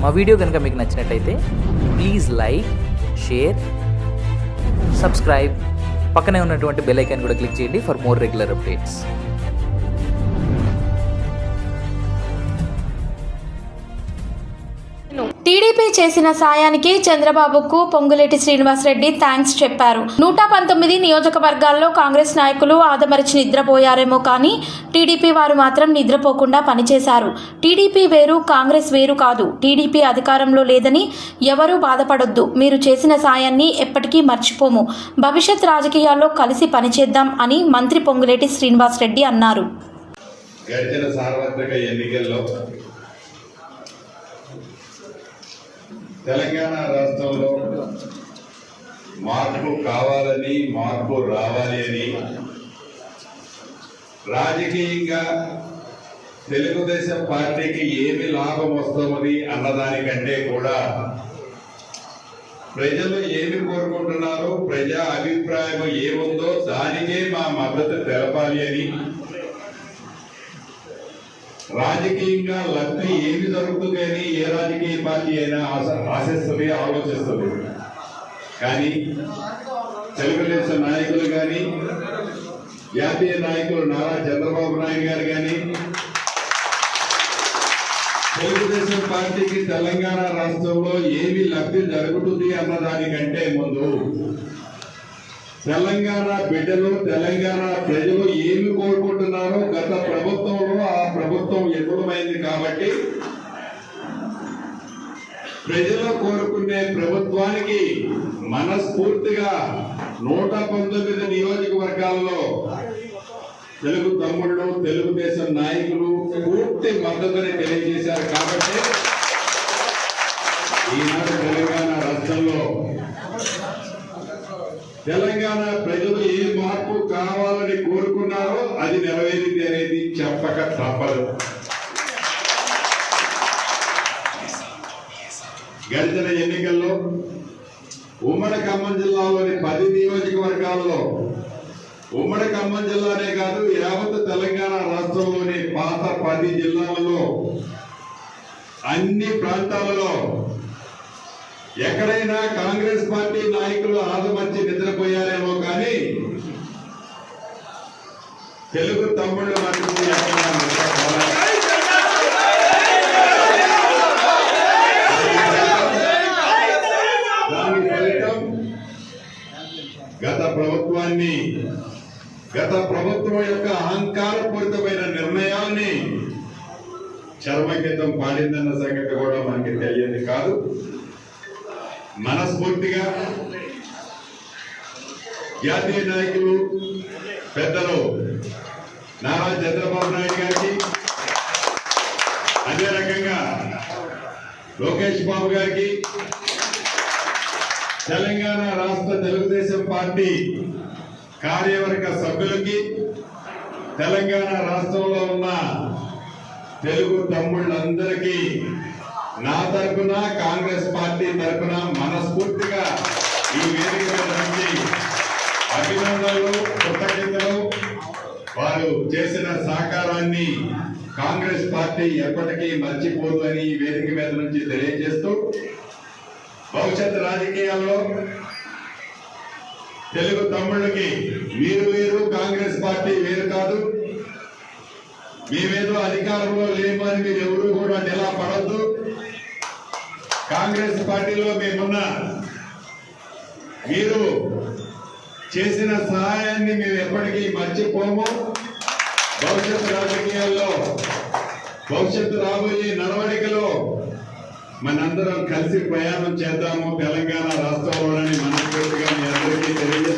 మా వీడియో కనుక మీకు నచ్చినట్టయితే ప్లీజ్ లైక్ షేర్ సబ్స్క్రైబ్ పక్కనే ఉన్నటువంటి బెల్ ఐకాన్ కూడా క్లిక్ చేయండి for more regular updates TDP చేసిన సాయానికి చంద్రబాబుకు పొంగులేటి శ్రీనివాసరెడ్డి థ్యాంక్స్ చెప్పారు. నూట పంతొమ్మిది నియోజకవర్గాల్లో కాంగ్రెస్ నాయకులు ఆదమరిచి నిద్రపోయారేమో కానీ టీడీపీ వారు మాత్రం నిద్రపోకుండా పనిచేశారు. టీడీపీ వేరు కాంగ్రెస్ వేరు కాదు. టీడీపీ అధికారంలో లేదని ఎవరూ బాధపడొద్దు. మీరు చేసిన సాయాన్ని ఎప్పటికీ మర్చిపోము. భవిష్యత్ రాజకీయాల్లో కలిసి పనిచేద్దాం అని మంత్రి పొంగులేటి శ్రీనివాసరెడ్డి అన్నారు. గడిచిన సార్వత్రిక ఎన్నికల్లో తెలంగాణ రాష్ట్రంలో మార్పు కావాలని మార్పు రావాలి అని రాజకీయంగా తెలుగుదేశం పార్టీకి ఏమి లాభం వస్తుంది అన్నదానికంటే కూడా ప్రజలు ఏమి కోరుకుంటున్నారో ప్రజా అభిప్రాయం ఏముందో దానికే మా మద్దతు తెలపాలి అని రాజకీయంగా లబ్ధి ఏమి జరుగుతుంది అని ఏ రాజకీయ పార్టీ అయినా ఆశ ఆశిస్తుంది ఆలోచిస్తుంది. కానీ తెలుగుదేశం నాయకులు కానీ జాతీయ నాయకులు నారా చంద్రబాబు నాయుడు గారు కానీ తెలుగుదేశం పార్టీకి తెలంగాణ రాష్ట్రంలో ఏమి లబ్ధి జరుగుతుంది అన్న దానికంటే ముందు తెలంగాణ బిడ్డలు తెలంగాణ ప్రజలు ఏమి కోరుకుంటున్నారో గత ప్రభుత్వంలో ఆ ప్రభుత్వం విఫలమైంది కాబట్టి ప్రజలు కోరుకునే ప్రభుత్వానికి మనస్ఫూర్తిగా నూట పంతొమ్మిది నియోజకవర్గాల్లో తెలుగు తమ్ముళ్ళు తెలుగుదేశం నాయకులు పూర్తి మద్దతుని తెలియజేశారు కాబట్టి ఈనాడు తెలంగాణ రాష్ట్రంలో తెలంగాణ ప్రజలు ఏ మార్పు కావాలని కోరుకున్నారో అది నెరవేరింది అనేది చెప్పక తప్పదు. గడిచిన ఎన్నికల్లో ఉమ్మడి ఖమ్మం జిల్లాలోని పది నియోజకవర్గాల్లో ఉమ్మడి ఖమ్మం జిల్లానే కాదు యావత్ తెలంగాణ రాష్ట్రంలోని పాత పది జిల్లాలలో అన్ని ప్రాంతాలలో ఎక్కడైనా కాంగ్రెస్ పార్టీ నాయకులు ఆదమర్చి నిద్రపోయారేమో కానీ తెలుగు తమ్ముళ్ళు దాని ఫలితం గత ప్రభుత్వాన్ని గత ప్రభుత్వం యొక్క అహంకారపూరితమైన నిర్ణయాన్ని చర్మగీతం పాడిందన్న సంగతి కూడా మనకి తెలియదు కాదు. మనస్ఫూర్తిగా జాతీయ నాయకులు పెద్దలు నారా చంద్రబాబు నాయుడు గారికి అదే రకంగా లోకేష్ బాబు గారికి తెలంగాణ రాష్ట్ర తెలుగుదేశం పార్టీ కార్యవర్గ సభ్యులకి తెలంగాణ రాష్ట్రంలో ఉన్న తెలుగు తమ్ముళ్ళందరికీ తరఫున కాంగ్రెస్ పార్టీ తరపున మనస్ఫూర్తిగా ఈ వేదిక నుంచి అభినందనలు కృతజ్ఞతలు. వారు చేసిన సహకారాన్ని కాంగ్రెస్ పార్టీ ఎప్పటికీ మర్చిపోదు అని వేదిక మీద నుంచి తెలియజేస్తూ భవిష్యత్ రాజకీయాల్లో తెలుగు తమ్ముళ్ళకి మీరు వేరు కాంగ్రెస్ పార్టీ వేరు కాదు. మేమేదో అధికారంలో లేమని మీరు ఎవరు కూడా నిలబడద్దు. కాంగ్రెస్ పార్టీలో మేమున్నా మీరు చేసిన సహాయాన్ని మేము ఎప్పటికీ మర్చిపోము. భవిష్యత్ రాజకీయాల్లో భవిష్యత్తు రాబోయే నడవడికలో మనందరం కలిసి ప్రయాణం చేద్దాము. తెలంగాణ రాష్ట్రంలోని మనస్ఫూర్తిగా మీ అందరికీ తెలియజేస్తాం